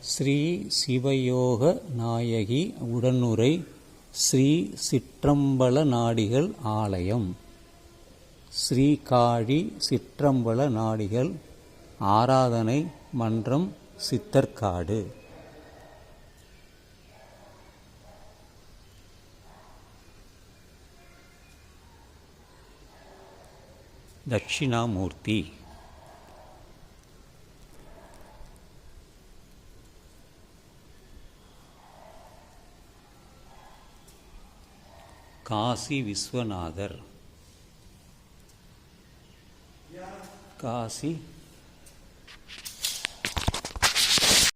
ஸ்ரீ சிவயோக நாயகி உடனுரை ஸ்ரீ சிற்றம்பல நாடிகள் ஆலயம். ஸ்ரீ காழி சிற்றம்பல நாடிகள் ஆராதனை மன்றம் சித்தர்காடு. தட்சிணாமூர்த்தி காசி விஸ்வநாதர். காசி